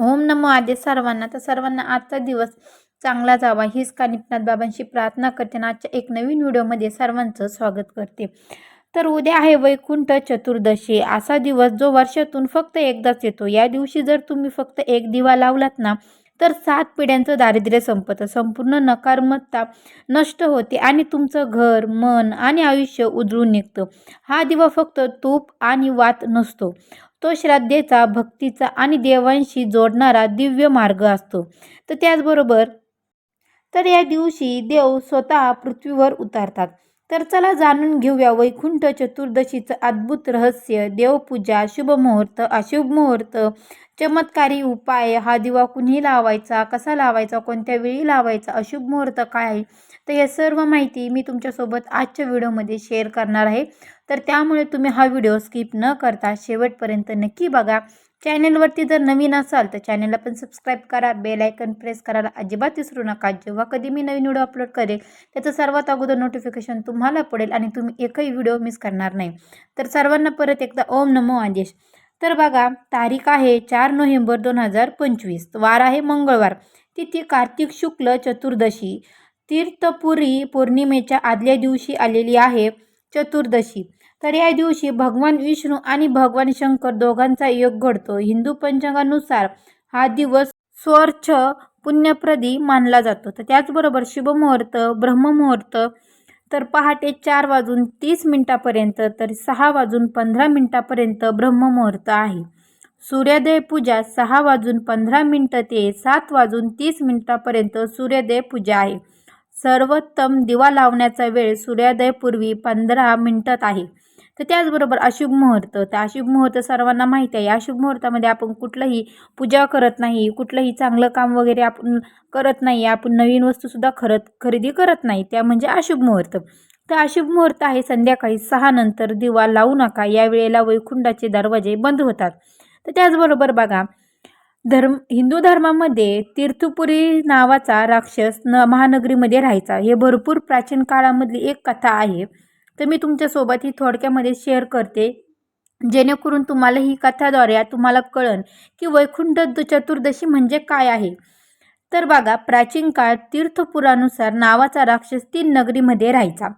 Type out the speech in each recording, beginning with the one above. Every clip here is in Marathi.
ओम नमो आदे सर्वांना. तर सर्वांना आजचा दिवस चांगला जावा हीच कानिपनाथ बाबांशी प्रार्थना करते आणि आजच्या एक नवीन व्हिडिओमध्ये सर्वांचं स्वागत करते. तर उद्या आहे वैकुंठ चतुर्दशी. असा दिवस जो वर्षातून फक्त एकदाच येतो. या दिवशी जर तुम्ही फक्त एक दिवा लावलात ना तर सात पिढ्यांचं दारिद्र्य संपतं. संपूर्ण नकारात्मकता नष्ट होते आणि तुमचं घर मन आणि आयुष्य उजळून निघतं. हा दिवा फक्त तूप आणि वात नसतो. तो श्रद्धेचा भक्तीचा आणि देवांशी जोडणारा दिव्य मार्ग असतो. तर त्याचबरोबर तर या दिवशी देव स्वतः पृथ्वीवर उतारतात. तर चला जाणून घेऊया वैकुंठ चतुर्दशीचं अद्भुत रहस्य देवपूजा शुभ मुहूर्त अशुभ मुहूर्त चमत्कारी उपाय हा दिवा कुणी लावायचा कसा लावायचा कोणत्या वेळी लावायचा अशुभ मुहूर्त काय आहे? तर या सर्व माहिती मी तुमच्यासोबत आजच्या व्हिडिओमध्ये शेअर करणार आहे. तर त्यामुळे तुम्ही हा व्हिडिओ स्किप न करता शेवटपर्यंत नक्की बघा. चॅनलवरती जर नवीन असाल तर चॅनलला पण सबस्क्राईब करा बेल आयकन प्रेस करायला अजिबात विसरू नका. जेव्हा कधी मी नवीन व्हिडिओ अपलोड करेल त्याचं सर्वात अगोदर नोटिफिकेशन तुम्हाला पडेल आणि तुम्ही एकही व्हिडिओ मिस करणार नाही. तर सर्वांना परत एकदा ओम नमो आदेश. तर बघा तारीख आहे चार नोव्हेंबर दोन हजार पंचवीस. वार आहे मंगळवार. तिथी कार्तिक शुक्ल चतुर्दशी. तीर्थपुरी पौर्णिमेच्या आदल्या दिवशी आलेली आहे चतुर्दशी. तर या दिवशी भगवान विष्णू आणि भगवान शंकर दोघांचा योग घडतो. हिंदू पंचांगानुसार हा दिवस स्वच्छ पुण्यप्रदी मानला जातो. तर त्याचबरोबर शुभमुहूर्त ब्रह्ममुहूर्त तर पहाटे चार वाजून तीस मिनटापर्यंत तर सहा वाजून पंधरा मिनटापर्यंत ब्रह्ममुहूर्त आहे. सूर्योदय पूजा सहा वाजून पंधरा मिनटं ते सात वाजून तीस मिनटापर्यंत सूर्योदय पूजा आहे. सर्वोत्तम दिवा लावण्याचा वेळ सूर्योदयपूर्वी पंधरा मिनटात आहे. तर त्याचबरोबर अशुभ मुहूर्त. तर अशुभ मुहूर्त सर्वांना माहीत आहे. अशुभ मुहूर्तामध्ये आपण कुठलंही पूजा करत नाही कुठलंही चांगलं काम वगैरे आपण करत नाही आपण नवीन वस्तूसुद्धा खरत खरेदी करत नाही. त्या म्हणजे अशुभ मुहूर्त. तर अशुभ मुहूर्त आहे संध्याकाळी सहा नंतर दिवा लावू नका. या वेळेला वैकुंठाचे दरवाजे बंद होतात. तर त्याचबरोबर बघा धर्म हिंदू धर्मामध्ये तीर्थपुरी नावाचा राक्षस न महानगरीमध्ये राहायचा. हे भरपूर प्राचीन काळामधली एक कथा आहे. तर मी तुमच्यासोबत ही थोडक्यामध्ये शेअर करते. जेणेकरून तुम्हाला ही कथाद्वारे तुम्हाला कळन की वैकुंठ चतुर्दशी म्हणजे काय आहे. तर बघा प्राचीन काळ तीर्थपुरानुसार नावाचा राक्षस तीन नगरीमध्ये राहायचा.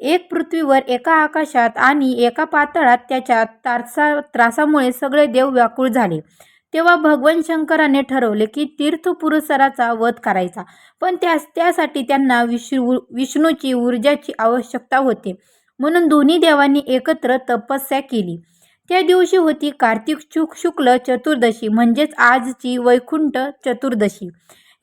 एक पृथ्वीवर एका आकाशात आणि एका पातळात त्याच्या तारसा त्रासामुळे सगळे देव व्याकुळ झाले. तेव्हा भगवान शंकराने ठरवले की तीर्थपुरुषराचा वध करायचा. पण त्यास त्यासाठी त्यांना विष्णू विष्णूची ऊर्जाची आवश्यकता होते. म्हणून दोन्ही देवांनी एकत्र तपस्या केली. त्या दिवशी होती कार्तिक शुक शुक्ल चतुर्दशी म्हणजेच आजची वैकुंठ चतुर्दशी.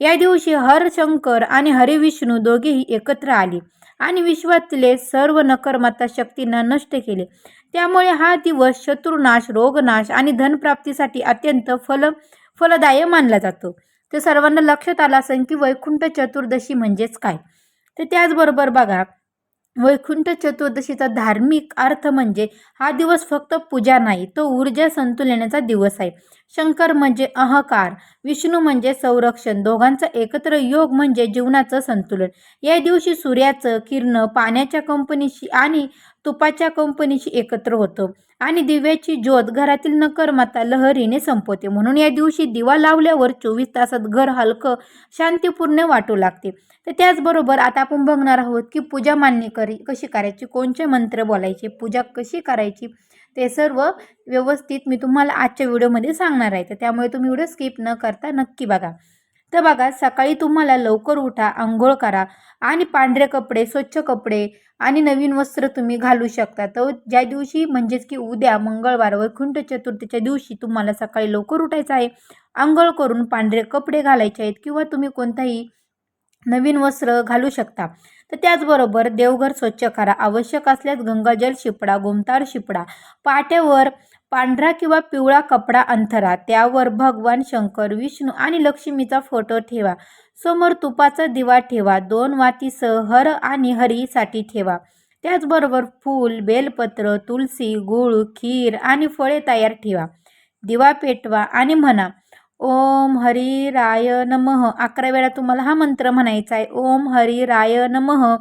या दिवशी हरशंकर आणि हरिविष्णू दोघेही एकत्र आले आणि विश्वातले सर्व नकर्मता शक्तींना नष्ट केले. त्यामुळे हा दिवस शत्रुनाश रोगनाश आणि धनप्राप्तीसाठी अत्यंत फल फलदाय मानला जातो. तर सर्वांना लक्षात आलं असेल की वैकुंठ चतुर्दशी म्हणजेच काय? तर त्याचबरोबर बघा वैकुंठ चतुर्दशीचा धार्मिक अर्थ म्हणजे हा दिवस फक्त पूजा नाही तो ऊर्जा संतुलनाचा दिवस आहे. शंकर म्हणजे अहकार विष्णू म्हणजे संरक्षण दोघांचा एकत्र योग म्हणजे जीवनाचं संतुलन. या दिवशी सूर्याचं किरण पाण्याच्या कंपनीशी आणि तुपाच्या कंपनीशी एकत्र होतं. आणि दिव्याची ज्योत घरातील नकरमाता लहरीने संपवते. म्हणून या दिवशी दिवा लावल्यावर चोवीस तासात घर हलकं शांतीपूर्ण वाटू लागते. तर त्याचबरोबर आता आपण बघणार आहोत की पूजा मान्य करी कशी करायची? कोणते मंत्र बोलायचे? पूजा कशी करायची? ते सर्व व्यवस्थित मी तुम्हाला आजच्या व्हिडिओमध्ये सांगणार आहे. तर त्यामुळे तुम्ही व्हिडिओ स्किप न करता नक्की बघा. तर बघा सकाळी तुम्हाला लवकर उठा आंघोळ करा आणि पांढरे कपडे स्वच्छ कपडे आणि नवीन वस्त्र तुम्ही घालू शकता. तर ज्या दिवशी म्हणजेच की उद्या मंगळवार वैकुंठ चतुर्थीच्या दिवशी तुम्हाला सकाळी लवकर उठायचं आहे आंघोळ करून पांढरे कपडे घालायचे आहेत किंवा तुम्ही कोणताही नवीन वस्त्र घालू शकता. तर त्याचबरोबर देवघर स्वच्छ करा. आवश्यक असल्यास गंगाजल शिपडा गोमतार शिपडा पाट्यावर पांढरा किंवा पिवळा कपडा अंथरा त्यावर भगवान शंकर विष्णू आणि लक्ष्मीचा फोटो ठेवा. समोर तुपाचा दिवा ठेवा. दोन वातीसह हर आणि हरीसाठी ठेवा. त्याचबरोबर फूल बेलपत्र तुलसी गूळ खीर आणि फळे तयार ठेवा. दिवा पेटवा आणि म्हणा ओम हरी राय नमः. अकरा वेळा तुम्हाला हा मंत्र म्हणायचा आहे. ओम हरी राय नमः.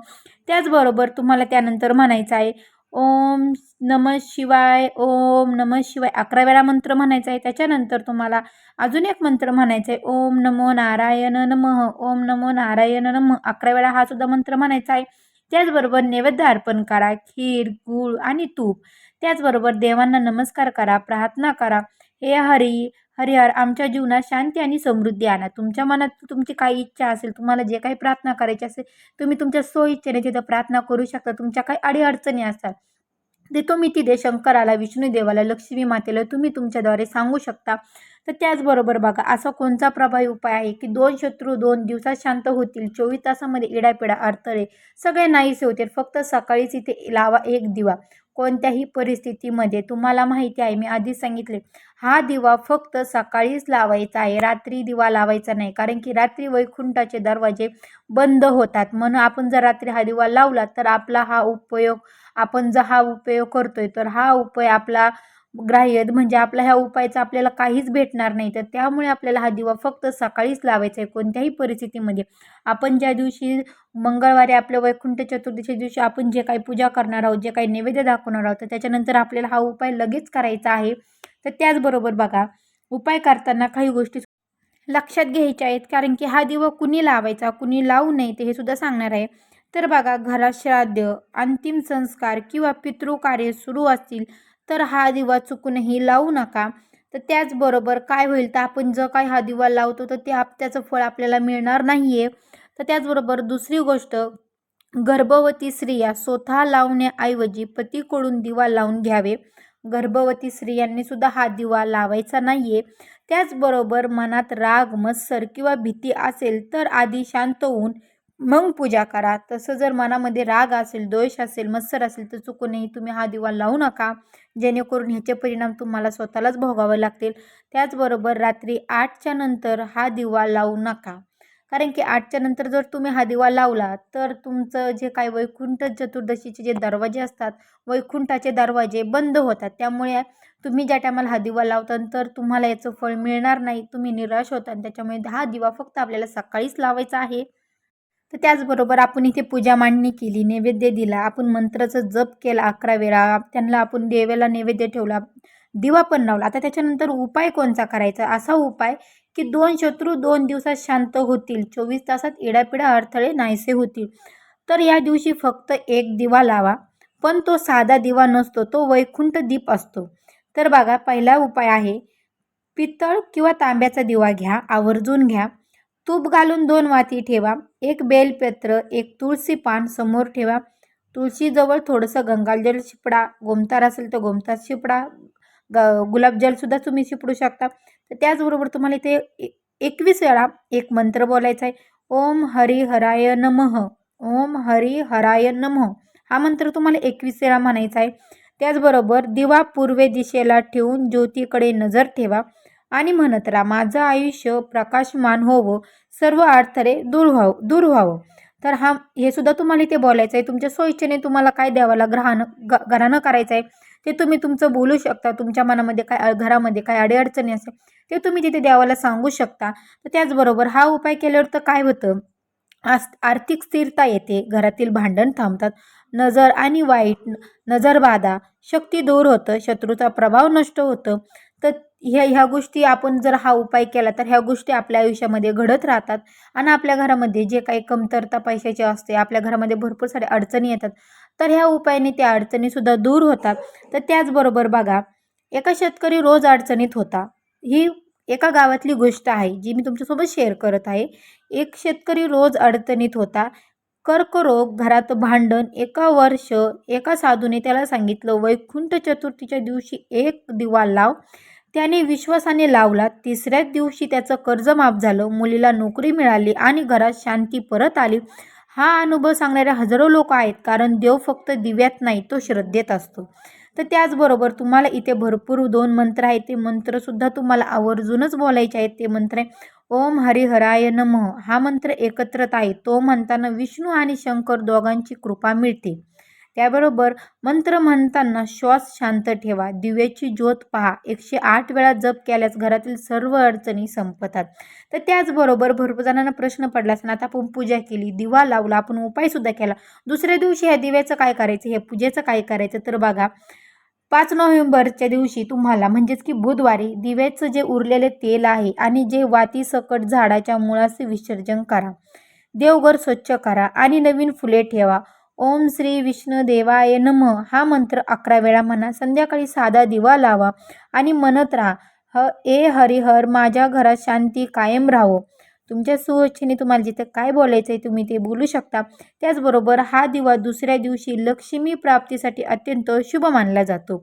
त्याचबरोबर तुम्हाला त्यानंतर म्हणायचं आहे ओम नम शिवाय ओम नम शिवाय. अकरा वेळा मंत्र म्हणायचा आहे त्याच्यानंतर तुम्हाला अजून एक मंत्र म्हणायचा आहे ओम नमो नारायण नमः ओम नमो नारायण नम. अकरा वेळा हा सुद्धा मंत्र म्हणायचा आहे. त्याचबरोबर नैवेद्य अर्पण करा खीर गूळ आणि तूप. त्याचबरोबर देवांना नमस्कार करा प्रार्थना करा. हे हरी हरिहर आमच्या जीवनात शांती आणि समृद्धी आणा. तुमच्या मनात तुमची काही इच्छा असेल तुम्हाला जे काही प्रार्थना करायची असेल तुम्ही तुमच्या सोयीच्छेने तिथं प्रार्थना करू शकता. तुमच्या काही अडीअडचणी असतात ते तुम्ही तिथे शंकराला विष्णू देवाला लक्ष्मी मातेला तुम्ही तुमच्याद्वारे सांगू शकता. तर त्याचबरोबर बघा असा कोणता प्रभावी उपाय आहे की दोन शत्रू दोन दिवसात शांत होतील चोवीस तासामध्ये इडापिडा अडथळे सगळे नाहीसे होतील फक्त सकाळीच इथे लावा एक दिवा. कोणत्याही परिस्थितीमध्ये तुम्हाला माहिती आहे मी आधीच सांगितले हा दिवा फक्त सकाळीच लावायचा आहे रात्री दिवा लावायचा नाही कारण की रात्री वैकुंठाचे दरवाजे बंद होतात. म्हणून आपण जर रात्री हा दिवा लावला तर आपला हा उपयोग आपण जर हा उपयोग करतोय तर हा उपाय आपला ग्राह्य म्हणजे आपला ह्या उपायाचा आपल्याला काहीच भेटणार नाही. तर त्यामुळे आपल्याला हा दिवा फक्त सकाळीच लावायचा आहे कोणत्याही परिस्थितीमध्ये. आपण ज्या दिवशी मंगळवारी आपल्या वैकुंठ चतुर्दशी दिवशी आपण जे काही पूजा करणार आहोत जे काही नैवेद्य दाखवणार आहोत तर त्याच्यानंतर आपल्याला हा उपाय लगेच करायचा आहे. तर त्याचबरोबर बघा उपाय करताना काही गोष्टी लक्षात घ्यायच्या आहेत. कारण की हा दिवा कुणी लावायचा कुणी लावू नये ते हे सुद्धा सांगणार आहे. तर बघा घरात श्राद्ध अंतिम संस्कार किंवा पितृकार्य सुरू असतील तर हा दिवा चुकूनही लावू नका. तर त्याचबरोबर काय होईल? तर आपण जर काय हा दिवा लावतो तर ते आप त्याचं फळ आपल्याला मिळणार नाही आहे तर त्याचबरोबर दुसरी गोष्ट गर्भवती स्त्रिया स्वतः लावण्याऐवजी पतीकडून दिवा लावून घ्यावे. गर्भवती स्त्रियांनी सुद्धा हा दिवा लावायचा नाही आहे त्याचबरोबर मनात राग मत्सर किंवा भीती असेल तर आधी शांत होऊन मग पूजा करा. तसं जर मनामध्ये राग असेल दोष असेल मत्सर असेल तर चुकूनही तुम्ही हा दिवा लावू नका. जेणेकरून ह्याचे परिणाम तुम्हाला स्वतःलाच भोगावे लागतील. त्याचबरोबर रात्री आठच्या नंतर हा दिवा लावू नका. कारण की आठच्या नंतर जर तुम्ही हा दिवा लावला तर तुमचं जे काही वैकुंठ चतुर्दशीचे जे दरवाजे असतात वैकुंठाचे दरवाजे बंद होतात. त्यामुळे तुम्ही ज्या टायमाला हा दिवा लावता तर तुम्हाला याचं फळ मिळणार नाही. तुम्ही निराश होता आणि त्याच्यामुळे हा दिवा फक्त आपल्याला सकाळीच लावायचा आहे. तर त्याचबरोबर आपण इथे पूजा मांडणी केली नैवेद्य दिला आपण मंत्राचं जप केला अकरा वेळा त्यांना आपण देवाला नैवेद्य ठेवला दिवा पण लावला. आता त्याच्यानंतर उपाय कोणता करायचा? असा उपाय की दोन शत्रू दोन दिवसात शांत होतील चोवीस तासात इडापिडा अडथळे नाहीसे होतील. तर या दिवशी फक्त एक दिवा लावा पण तो साधा दिवा नसतो तो वैकुंठ दीप असतो. तर बघा पहिला उपाय आहे पितळ किंवा तांब्याचा दिवा घ्या आवर्जून घ्या. तूप घालून दोन वाती ठेवा बेलपत्र एक तुळशी पान समोर ठेवा. तुळशीजवळ थोडंसं गंगाजल शिपडा गोमतार असेल तर गोमतार शिपडा ग गुलाबजलसुद्धा तुम्ही शिपडू शकता. तर त्याचबरोबर तुम्हाला इथे एकवीस वेळा एक मंत्र बोलायचा आहे. ओम हरी हराय नमः ओम हरी हराय नमः. हा मंत्र तुम्हाला एकवीस वेळा म्हणायचा आहे. त्याचबरोबर दिवा पूर्वे दिशेला ठेवून ज्योतीकडे नजर ठेवा. आणि म्हणत राहा माझं आयुष्य प्रकाशमान होवं सर्व अडथळे दूर व्हावं दूर व्हावं. तर हा हे सुद्धा तुम्हाला इथे बोलायचं आहे. तुमच्या सोयीच्छेने तुम्हाला काय द्यावाला ग्रहानं ग घरानं करायचं आहे. ते तुम्ही तुमचं बोलू शकता. तुमच्या मनामध्ये काय घरामध्ये काय अडीअडचणी असेल ते तुम्ही तिथे देवाला सांगू शकता. तर त्याचबरोबर हा उपाय केल्यावर तर काय होतं? आस आर्थिक स्थिरता येते. घरातील भांडण थांबतात. नजर आणि वाईट नजरबाधा शक्ती दूर होतं. शत्रूचा प्रभाव नष्ट होतं. तर ह्या ह्या गोष्टी आपण जर हा उपाय केला तर ह्या गोष्टी आपल्या आयुष्यामध्ये घडत राहतात आणि आपल्या घरामध्ये जे काही कमतरता पैशाची असते आपल्या घरामध्ये भरपूर साऱ्या अडचणी येतात तर ह्या उपायाने त्या अडचणीसुद्धा दूर होतात. तर त्याचबरोबर बघा एका शेतकरी रोज अडचणीत होता. ही एका गावातली गोष्ट आहे जी मी तुमच्यासोबत शेअर करत आहे. एक शेतकरी रोज अडचणीत होता. कर्करोग घरात भांडण एका वर्ष एका साधूने त्याला सांगितलं वैकुंठ चतुर्थीच्या दिवशी एक दिवा लाव. त्याने विश्वासाने लावला. तिसऱ्याच दिवशी त्याचं कर्ज माफ झालं. मुलीला नोकरी मिळाली आणि घरात शांती परत आली. हा अनुभव सांगणारे हजारो लोक आहेत. कारण देव फक्त दिव्यात नाही तो श्रद्धेत असतो. तर त्याचबरोबर तुम्हाला इथे भरपूर दोन मंत्र आहेत. ते मंत्रसुद्धा तुम्हाला आवर्जूनच बोलायचे आहेत. ते मंत्र आहे ओम हरिहराय नमः. हा मंत्र एकत्रत आहे. तो म्हणताना विष्णू आणि शंकर दोघांची कृपा मिळते. त्याबरोबर मंत्र म्हणताना श्वास शांत ठेवा. दिव्याची ज्योत पहा. एकशे आठ वेळा जप केल्यास घरातील सर्व अडचणी संपतात. तर त्याचबरोबर भरपूर जणांना प्रश्न पडला असताना आता आपण पूजा केली दिवा लावला आपण उपायसुद्धा केला. दुसऱ्या दिवशी ह्या दिव्याचं काय करायचं? ह्या पूजेचं काय करायचं? तर बघा पाच नोव्हेंबरच्या दिवशी तुम्हाला म्हणजेच की बुधवारी दिव्याचं जे उरलेले तेल आहे आणि जे वातीसकट झाडाच्या मुळाचे विसर्जन करा. देवघर स्वच्छ करा आणि नवीन फुले ठेवा. ओम श्री विष्णू देवाय नम. हा मंत्र अकरा वेळा म्हणा. संध्याकाळी साधा दिवा लावा आणि म्हणत राहा ह ए हरिहर माझ्या घरात शांती कायम राहो. तुमच्या सुवच्छेने तुम्हाला जिथे काय बोलायचं आहे तुम्ही ते बोलू शकता. त्याचबरोबर हा दिवा दुसऱ्या दिवशी लक्ष्मी प्राप्तीसाठी अत्यंत शुभ मानला जातो.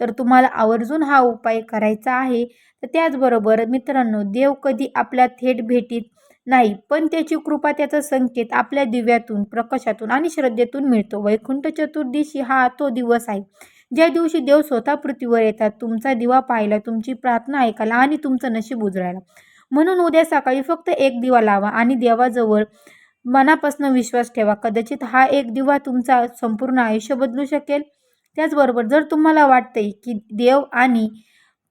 तर तुम्हाला आवर्जून हा उपाय करायचा आहे. तर त्याचबरोबर मित्रांनो देव कधी आपल्या थेट भेटीत नाही पण त्याची कृपा त्याचा संकेत आपल्या दिव्यातून प्रकाशातून आणि श्रद्धेतून मिळतो. वैकुंठ चतुर्दशी हा तो दिवस आहे. ज्या दिवशी देव स्वतः पृथ्वीवर येतात तुमचा दिवा पाहायला तुमची प्रार्थना ऐकायला आणि तुमचं नशीब उजळायला. म्हणून उद्या सकाळी फक्त एक दिवा लावा आणि देवाजवळ मनापासून विश्वास ठेवा. कदाचित हा एक दिवा तुमचा संपूर्ण आयुष्य बदलू शकेल. त्याचबरोबर जर तुम्हाला वाटतंय की देव आणि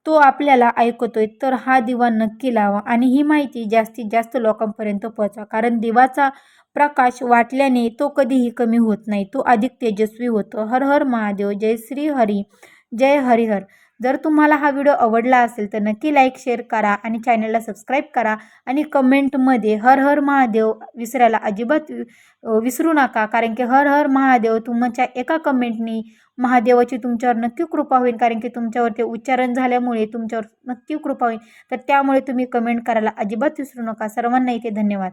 तो आपल्याला ऐकतोय तर हा दिवा नक्की लावा आणि ही माहिती जास्तीत जास्त लोकांपर्यंत पोहोचवा. कारण दिवाचा प्रकाश वाटल्याने तो कधीही कमी होत नाही तो अधिक तेजस्वी होतो. हर हर महादेव जय श्री हरी जय हरिहर जर तुम्हाला हा व्हिडिओ आवडला असेल तर नक्की लाईक शेअर करा आणि चॅनलला सबस्क्राईब करा. आणि कमेंटमध्ये हर हर महादेव विसरायला अजिबात विसरू नका. कारण की हर हर महादेव तुमच्या एका कमेंटनी महादेवाची तुमच्यावर नक्की कृपा होईल. कारण की तुमच्यावर ते उच्चारण झाल्यामुळे तुमच्यावर नक्की कृपा होईल. तर त्यामुळे तुम्ही कमेंट करायला अजिबात विसरू नका. सर्वांना इथे धन्यवाद.